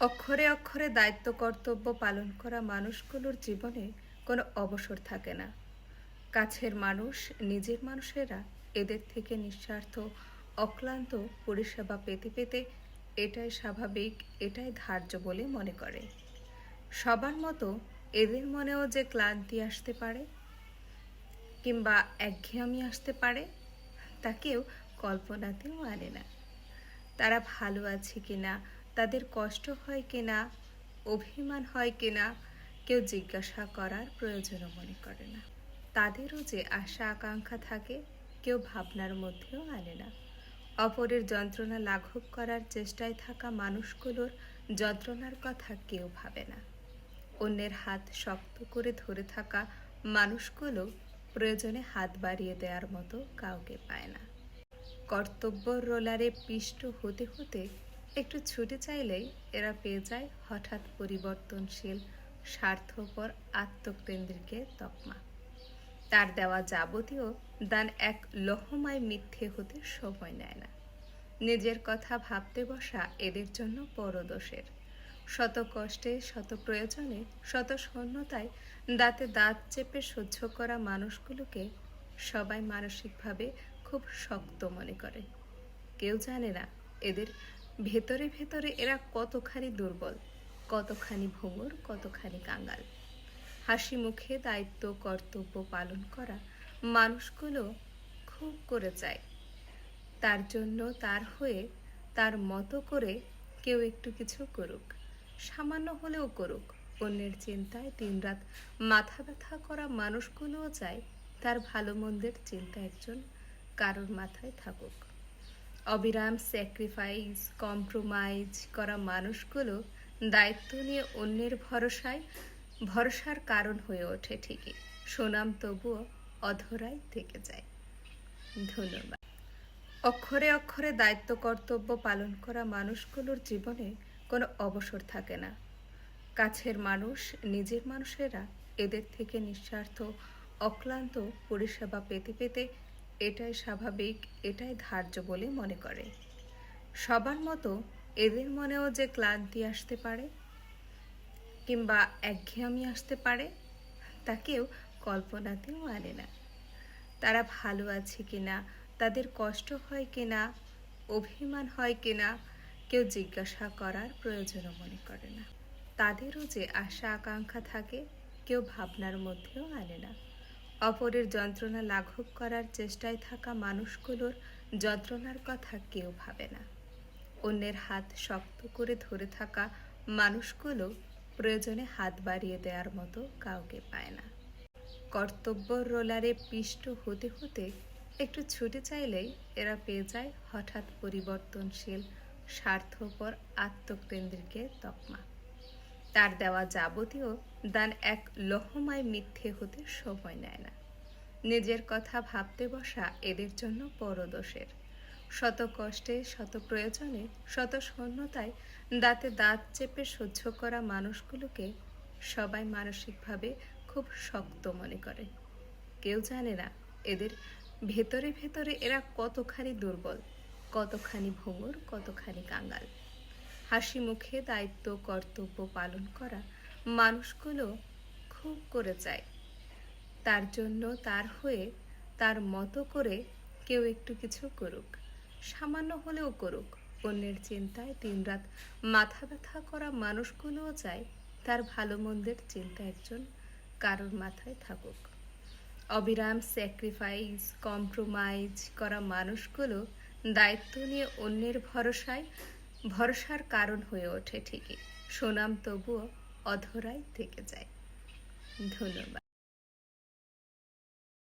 অক্ষরে অক্ষরে দায়িত্ব, কর্তব্য পালন করা মানুষগুলোর জীবনে কোনো অবসর থাকে না। কাছের মানুষ, নিজের মানুষেরা এদের থেকে নিঃস্বার্থ, অক্লান্ত পরিষেবা পেতে পেতে এটাই স্বাভাবিক, এটাই ধার্য বলে মনে করে। সবার মতো এদের মনেও যে ক্লান্তি আসতে পারে কিংবা একঘেয়ামি আসতে পারে, তা কেউ কল্পনাতেও আনে না। তারা ভালো আছে কিনা তাদের কষ্ট হয় কিনা, অভিমান হয় কিনা, কেউ জিজ্ঞাসা করার প্রয়োজনও মনে করে না। তাদেরও যে আশা, আকাঙ্ক্ষা থাকে, কেউ ভাবনার মধ্যেও আনে না। অপরের যন্ত্রণা লাঘব করার চেষ্টায় থাকা মানুষগুলোর যন্ত্রণার কথা কেউ ভাবে না। অন্যের হাত শক্ত করে ধরে থাকা মানুষগুলো প্রয়োজনে হাত বাড়িয়ে দেওয়ার মতো কাউকে পায় না। কর্তব্য রোলারে পিষ্ট হতে হতে একটু ছুটে চাইলেই এরা পেয়ে যায় হঠাৎ পরিবর্তনশীল, স্বার্থপর আত্মকেন্দ্রিকের তকমা। তার দেওয়া যাবতীয় দান এক লহমায় মিথ্যে হতে সময় নেয় না। নিজের কথা ভাবতে বসা এদের জন্য পরদোষের। শত কষ্টে, শত প্রয়োজনে, শত শূন্যতায় দাঁতে দাঁত চেপে সহ্য করা মানুষগুলোকে সবাই মানসিকভাবে খুব শক্ত মনে করে। কেউ জানে না এদের ভেতরে ভেতরে এরা কতখানি দুর্বল, কতখানি ভঙ্গুর কতখানি কাঙ্গাল হাসি মুখে দায়িত্ব, কর্তব্য পালন করা মানুষগুলো খুব করে চায়। তার জন্য, তার হয়ে, তার মতো করে কেউ একটু কিছু করুক, সামান্য হলেও করুক। অন্যের চিন্তায় দিনরাত মাথা ব্যথা করা মানুষগুলোও চায় তার ভালো মন্দের চিন্তা একজন কারোর মাথায় থাকুক। অবিরাম স্যাক্রিফাইস কম্প্রোমাইজ করা মানুষগুলো দায়িত্ব নিয়ে অন্যের ভরসায়, ভরসার কারণ হয়ে ওঠে ঠিকই। সুনাম তবুও অধরাই থেকে যায়। ধন্যবাদ। অক্ষরে অক্ষরে দায়িত্ব কর্তব্য পালন করা মানুষগুলোর জীবনে কোনো অবসর থাকে না। কাছের মানুষ, নিজের মানুষেরা এদের থেকে নিঃস্বার্থ, অক্লান্ত পরিষেবা পেতে পেতে এটাই স্বাভাবিক, এটাই ধার্য বলে মনে করে। সবার মতো এদের মনেও যে ক্লান্তি আসতে পারে? কিংবা একঘেয়ামি আসতে পারে? তা কেউ কল্পনাতেও আনে না। তারা ভালো আছে কিনা, তাদের কষ্ট হয় কিনা, অভিমান হয় কিনা, কেউ জিজ্ঞাসা করার প্রয়োজনও মনে করে না। তাদেরও যে আশা আকাঙ্ক্ষা থাকে, কেউ ভাবনার মধ্যেও আনে না। অপরের যন্ত্রণা লাঘব করার চেষ্টায় থাকা মানুষগুলোর যন্ত্রণার কথা কেউ ভাবে না। অন্যের হাত শক্ত করে ধরে থাকা মানুষগুলো প্রয়োজনে হাত বাড়িয়ে দেওয়ার মতো কাউকে পায় না। কর্তব্য রোলারে পিষ্ট হতে হতে একটু ছুটে চাইলেই এরা পেয়ে যায় হঠাৎ পরিবর্তনশীল, স্বার্থপর, আত্মকেন্দ্রিকের তকমা। তার দেওয়া যাবতীয় দান এক লহমায় মিথ্যে হতে সময় নেয় না। নিজের কথা ভাবতে বসা এদের জন্য পরদোষের। শত কষ্টে, শত প্রয়োজনে, শত শূন্যতায় দাঁতে দাঁত চেপে সহ্য করা মানুষগুলোকে সবাই মানসিকভাবে খুব শক্ত মনে করে। কেউ জানে না এদের ভেতরে ভেতরে এরা কতখানি দুর্বল, কতখানি ভঙ্গুর, কতখানি কাঙ্গাল হাসি মুখে দায়িত্ব, কর্তব্য পালন করা মানুষগুলো খুব করে চায়। তার জন্য তার হয়ে তার মতো করে কেউ একটু কিছু করুক, সামান্য হলেও করুক। অন্যের চিন্তায় দিনরাত মাথা ব্যথা করা মানুষগুলোও চায় তার ভালো মন্দের চিন্তা একজন কারোর মাথায় থাকুক। অবিরাম স্যাক্রিফাইস কম্প্রোমাইজ করা মানুষগুলো দায়িত্ব নিয়ে অন্যের ভরসায়, ভরসার কারণ হয়ে ওঠে ঠিকই। সুনাম তবুও অধরাই থেকে যায়। ধন্যবাদ।